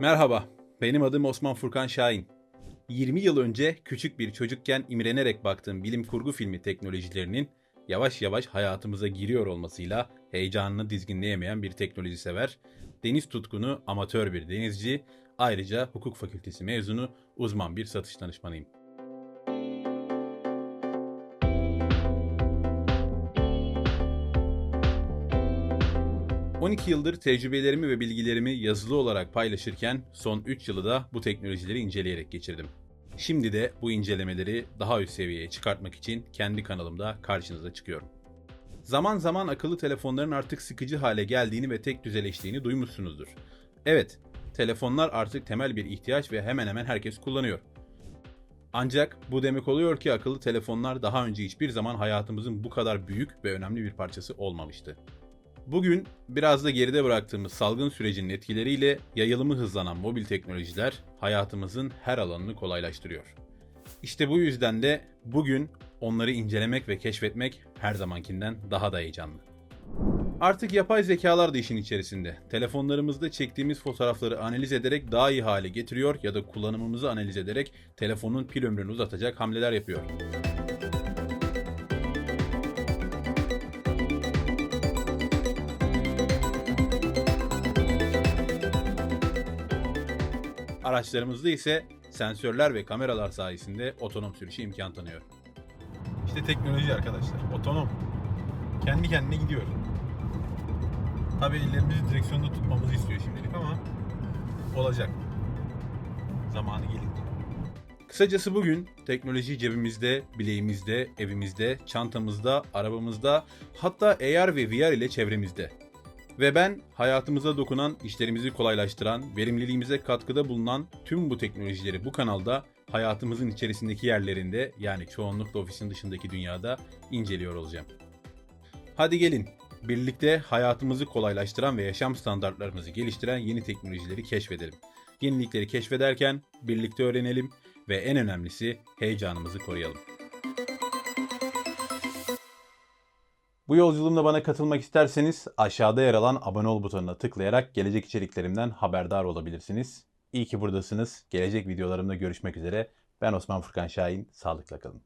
Merhaba, benim adım Osman Furkan Şahin. 20 yıl önce küçük bir çocukken imrenerek baktığım bilim kurgu filmi teknolojilerinin yavaş yavaş hayatımıza giriyor olmasıyla heyecanını dizginleyemeyen bir teknoloji sever, deniz tutkunu amatör bir denizci, ayrıca hukuk fakültesi mezunu uzman bir satış danışmanıyım. ...12 yıldır tecrübelerimi ve bilgilerimi yazılı olarak paylaşırken... ...son 3 yılı da bu teknolojileri inceleyerek geçirdim. Şimdi de bu incelemeleri daha üst seviyeye çıkartmak için kendi kanalımda karşınıza çıkıyorum. Zaman zaman akıllı telefonların artık sıkıcı hale geldiğini ve tek düzeleştiğini duymuşsunuzdur. Evet, telefonlar artık temel bir ihtiyaç ve hemen hemen herkes kullanıyor. Ancak bu demek oluyor ki akıllı telefonlar daha önce hiçbir zaman hayatımızın bu kadar büyük ve önemli bir parçası olmamıştı. Bugün biraz da geride bıraktığımız salgın sürecinin etkileriyle yayılımı hızlanan mobil teknolojiler hayatımızın her alanını kolaylaştırıyor. İşte bu yüzden de bugün onları incelemek ve keşfetmek her zamankinden daha da heyecanlı. Artık yapay zekalar da işin içerisinde. Telefonlarımızda çektiğimiz fotoğrafları analiz ederek daha iyi hale getiriyor ya da kullanımımızı analiz ederek telefonun pil ömrünü uzatacak hamleler yapıyor. Araçlarımızda ise sensörler ve kameralar sayesinde otonom sürüşe imkan tanıyor. İşte teknoloji arkadaşlar. Otonom. Kendi kendine gidiyor. Tabii ellerimizi direksiyonda tutmamızı istiyor şimdilik ama olacak. Zamanı gelince. Kısacası bugün teknoloji cebimizde, bileğimizde, evimizde, çantamızda, arabamızda, hatta AR ve VR ile çevremizde. Ve ben hayatımıza dokunan, işlerimizi kolaylaştıran, verimliliğimize katkıda bulunan tüm bu teknolojileri bu kanalda hayatımızın içerisindeki yerlerinde yani çoğunlukla ofisin dışındaki dünyada inceliyor olacağım. Hadi gelin birlikte hayatımızı kolaylaştıran ve yaşam standartlarımızı geliştiren yeni teknolojileri keşfedelim. Yenilikleri keşfederken birlikte öğrenelim ve en önemlisi heyecanımızı koruyalım. Bu yolculuğumda bana katılmak isterseniz aşağıda yer alan abone ol butonuna tıklayarak gelecek içeriklerimden haberdar olabilirsiniz. İyi ki buradasınız. Gelecek videolarımda görüşmek üzere. Ben Osman Furkan Şahin. Sağlıkla kalın.